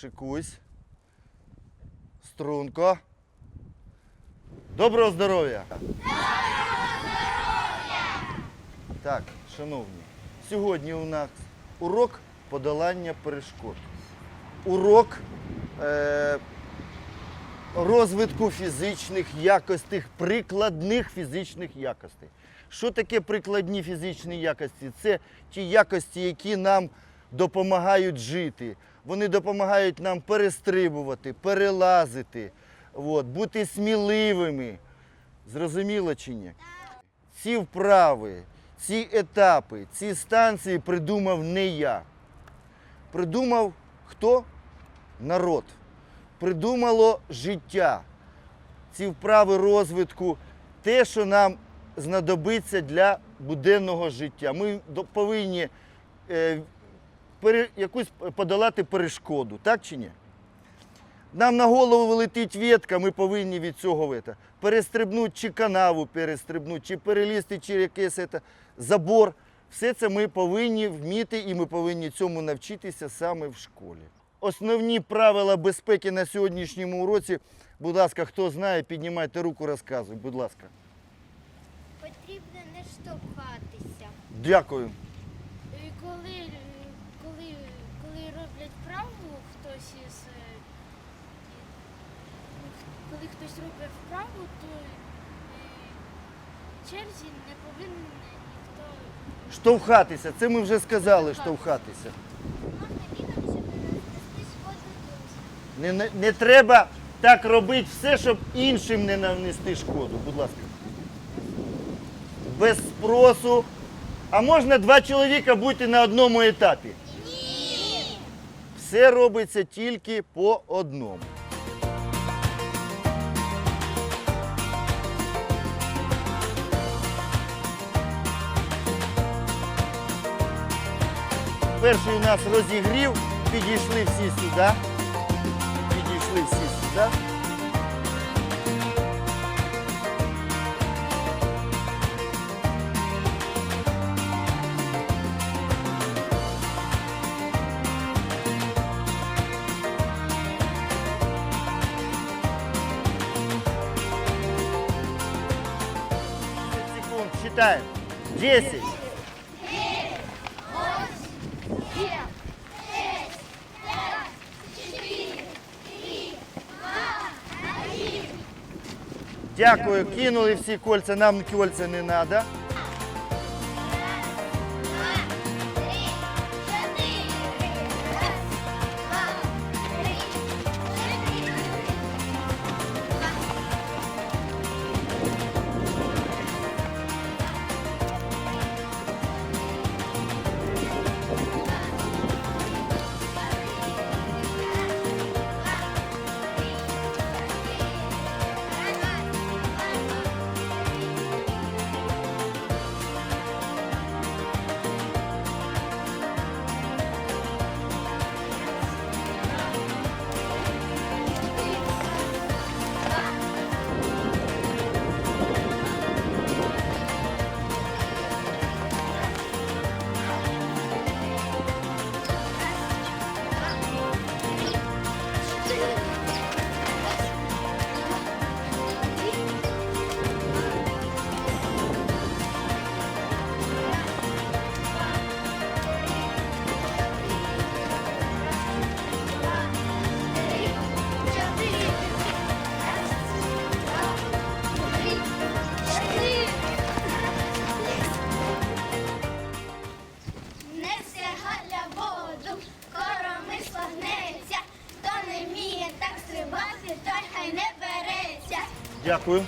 Клас, шикуйсь. Струнко. Доброго здоров'я! Так, шановні, сьогодні у нас урок подолання перешкод. Урок е, розвитку фізичних якостей, прикладних фізичних якостей. Що таке прикладні фізичні якості? Це ті якості, які нам допомагають жити. Вони допомагають нам перестрибувати, перелазити, от, бути сміливими. Зрозуміло чи ні? Ці вправи, ці етапи, ці станції придумав не я. Придумав хто? Народ. Придумало життя. Ці вправи розвитку, те, що нам знадобиться для буденного життя. Ми повинні е, якусь подолати перешкоду, так чи ні? Нам на голову летить ветка, ми повинні від цього вета. перестрибнути чи канаву перестрибнути, чи перелізти через якийсь ета, забор. Все це ми повинні вміти і ми повинні цьому навчитися саме в школі. Основні правила безпеки на сьогоднішньому уроці, будь ласка, хто знає, піднімайте руку, розказуй, будь ласка. Потрібно не штовхатися. Дякую. І коли, е, коли, коли роблять вправу, хтось із е, і- коли хтось робить вправу, то е, в черзі не повинен ніхто. Штовхатися, це ми вже сказали, штовхатися. Не, не, не треба так робити все, щоб іншим не нанести шкоду. Будь ласка. Без спросу. А можна два чоловіка бути на одному етапі? Ні. Все робиться тільки по одному. Перший у нас розігрів, підійшли всі сюди. Підійшли всі сюди. секунд, считаем. Десять. Дякую, кинули всі кольця, нам кольця не треба. Дякую.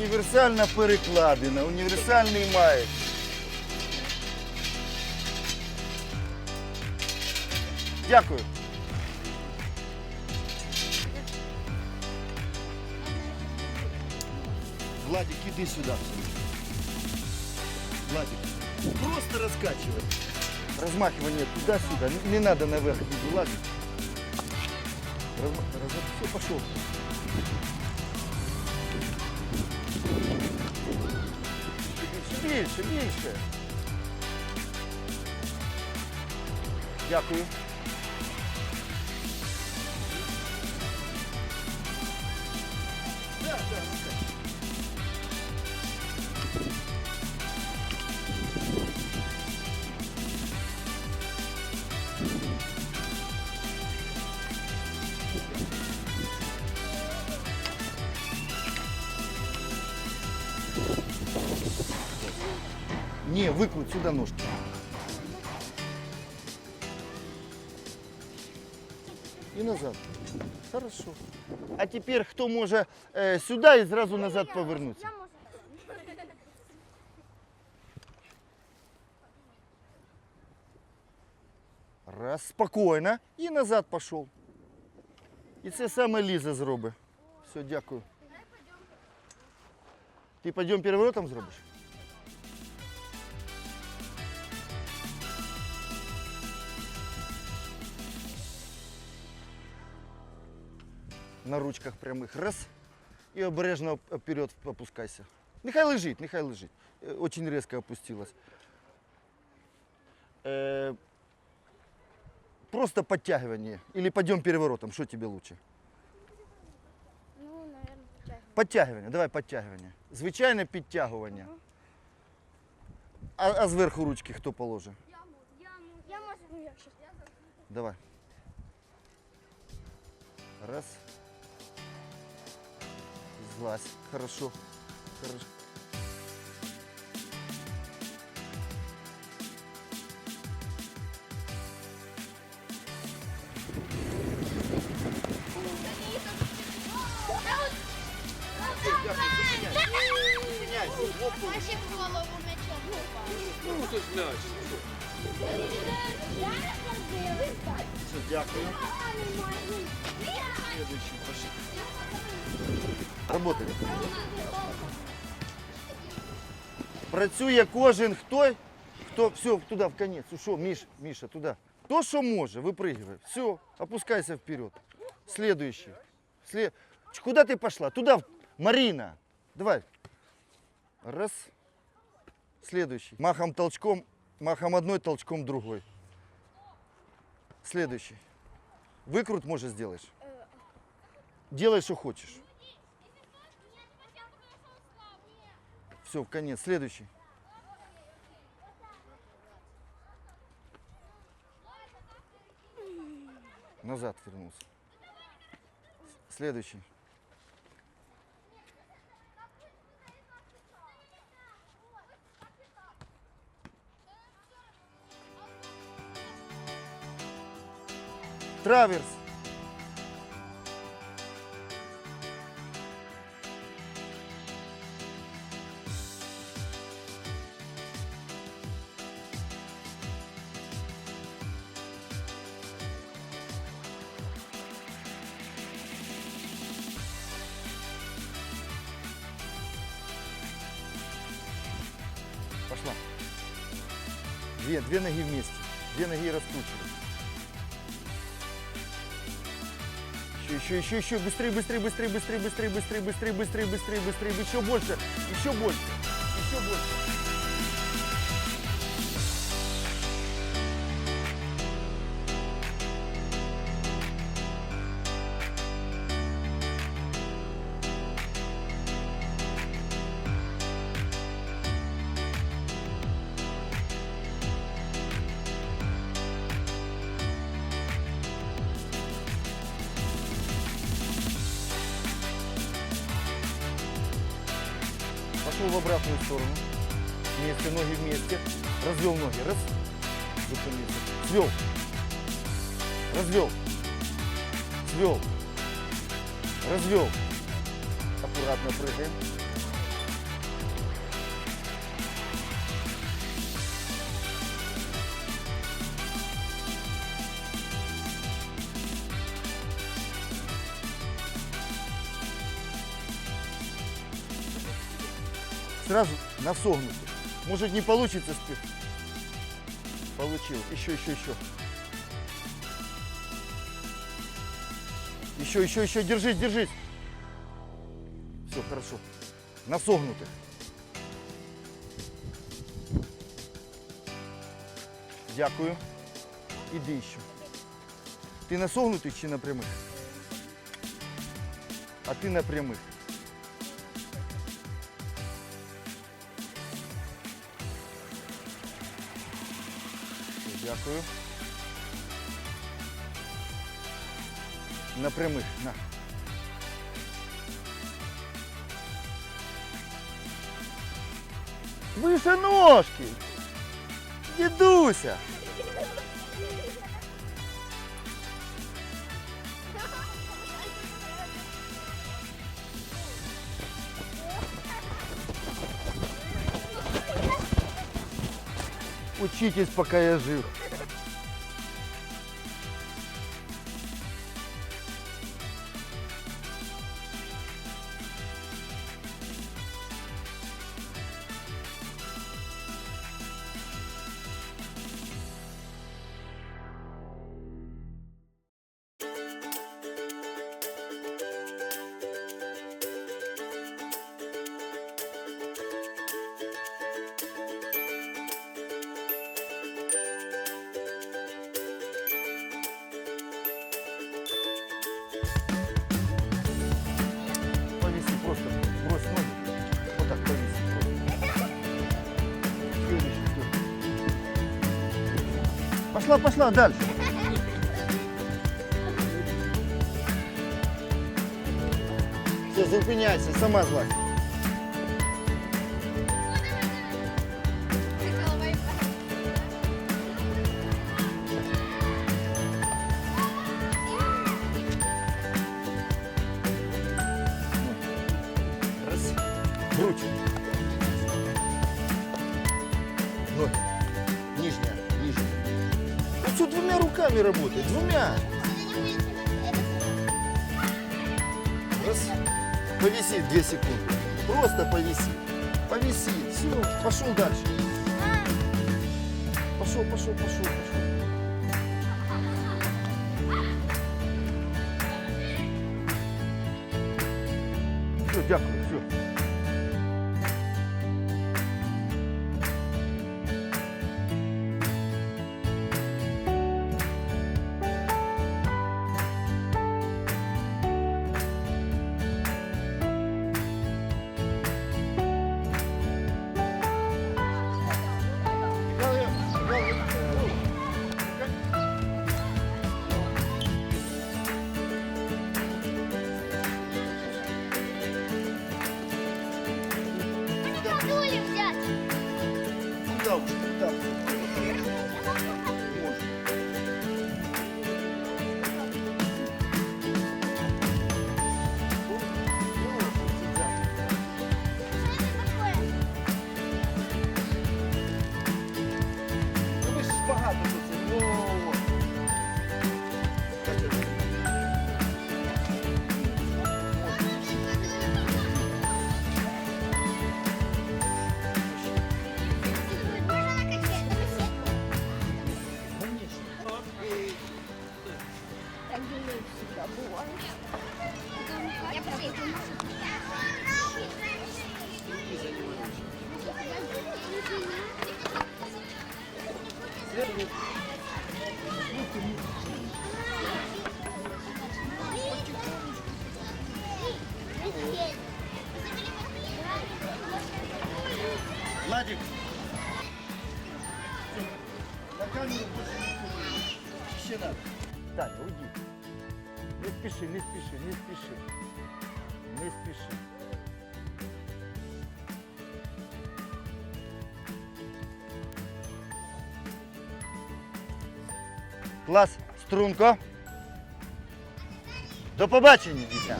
Універсальна перекладина, універсальний маєк. Дякую. Владик, иди сюда. Владик, просто раскачивай. Размахивание туда-сюда. Не, не надо наверх не вылазить. Все, пошел. mniejszy, mniejszy. Dziękuję. Yeah, yeah, okay. так. Не, выкруть сюда ножки. И назад. Хорошо. А теперь кто может э, сюда и сразу назад повернуться? Я можу. Раз, спокійно. І назад пішов. І це саме Ліза зробить. Все, дякую. Ти підйом переворотом зробиш? На ручках прямих. Раз. І обережно вперед опускайся. Нехай лежить, нехай лежить. Е, Очень резко опустилась. Е, Просто подтягивание. Или пойдем переворотом. Что тебе лучше? Ну, наверное, потягну. Подтягивання. Давай подтягивання. Звичайне підтягування. А, а зверху ручки хто положить? Я можу. Я можу, ну якщо. Давай. Раз. Класс. Хорошо. Хорошо. Наші Дякую. Работали. Працює кожен хто, хто все туди в конець. Ушов, Міш, Міша, туди. Хто що може, випригивай. Все, опускайся вперед. Следующий. След... Ч, Куда ты пошла? Туда, в- Марина. Давай. Раз. Следующий. Махом толчком, махом одной, толчком другой. Следующий. Выкрут, может, сделаешь? Делай, что хочешь. Все, в конец. Следующий. Назад вернулся. Следующий. Траверс. Две, две ноги вместе. Две ноги раскручивай. Еще, еще, еще, еще. Быстрее, быстрее, быстрее, быстрее, быстрее, быстрее, быстрее, быстрее, быстрее, быстрее. Еще больше, еще больше, еще больше. Пошел в обратную сторону. Вместе, ноги вместе. Развел ноги. Раз. Свел. Развел. Свел. Развел. Аккуратно прыгаем. Сразу на согнутых. Может не получится спи. Получил. Еще, еще, еще. Еще, еще, еще. Держись, держись. Все, хорошо. На согнутых. Дякую. Іди ще. Ти на согнутих чи на прямих? А ти на прямих. На прямих. На. Выше ножки. Дідуся. Учитесь, пока я жив. Пошла, пошла дальше. Все, зупиняйся, сама злазь. Повиси две секунды. Просто повиси. Повиси. Все, пошел дальше. Пошел, пошел, пошел, пошел. Все, дякую, все. Владик. На камеру больше не. Еще надо. Таня, уйди. Не спеши, не спеши, не спеши. Не спеши. Клас, струнко. До побачення, дитя.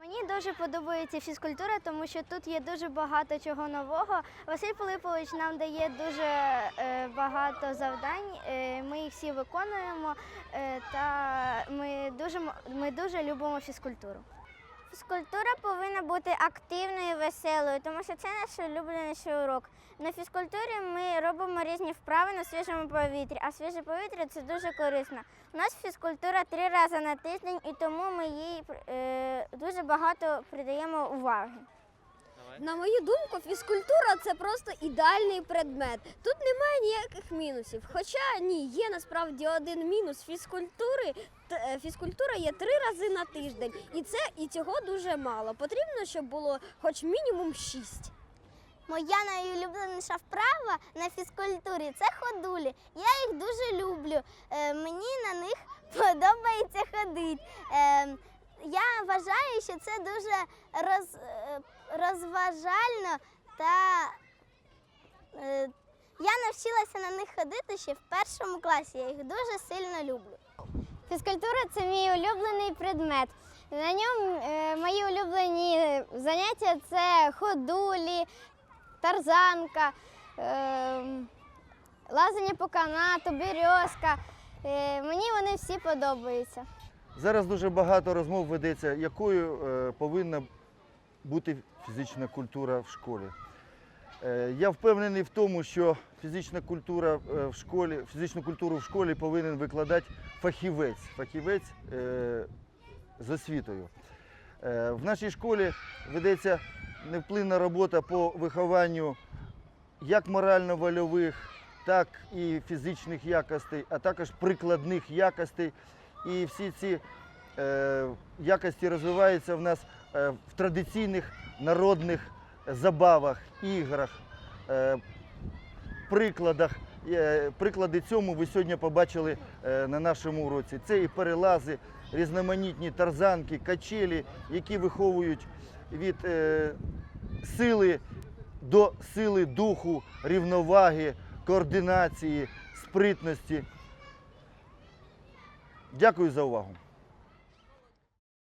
Мені дуже подобається фізкультура, тому що тут є дуже багато чого нового. Василь Пилипович нам дає дуже е, багато завдань. е, ми їх всі виконуємо, е, та ми дуже, ми дуже любимо фізкультуру. Фізкультура повинна бути активною, веселою, тому що це наш улюбленіший урок. На фізкультурі ми робимо різні вправи на свіжому повітрі, а свіже повітря це дуже корисно. У нас фізкультура три рази на тиждень, і тому ми їй е, дуже багато придаємо уваги. На мою думку, фізкультура це просто ідеальний предмет. Тут немає ніяких мінусів. Хоча ні, є насправді один мінус фізкультури. Е, Фізкультура є три рази на тиждень, і це і цього дуже мало. Потрібно, щоб було хоч мінімум шість. Моя найулюбленіша вправа на фізкультурі це ходулі. Я їх дуже люблю. Е, мені на них подобається ходити. Е, я вважаю, що це дуже роз, е, розважально та е, я навчилася на них ходити ще в першому класі. Я їх дуже сильно люблю. Фізкультура це мій улюблений предмет. На ньому е, мої улюблені заняття це ходулі, тарзанка, е, лазання по канату, березка. Е, мені вони всі подобаються. Зараз дуже багато розмов ведеться, якою е, повинна бути фізична культура в школі. Е, я впевнений в тому, що фізична культура е, в школі, фізичну культуру в школі повинен викладати фахівець, фахівець е, з освітою. В нашій школі ведеться невплинна робота по вихованню як морально-вольових, так і фізичних якостей, а також прикладних якостей. І всі ці якості розвиваються в нас в традиційних народних забавах, іграх, е, прикладах. Е, Приклади цьому ви сьогодні побачили е, на нашому уроці. Це і перелази, різноманітні тарзанки, качелі, які виховують від сили до сили духу, рівноваги, координації, спритності. Дякую за увагу.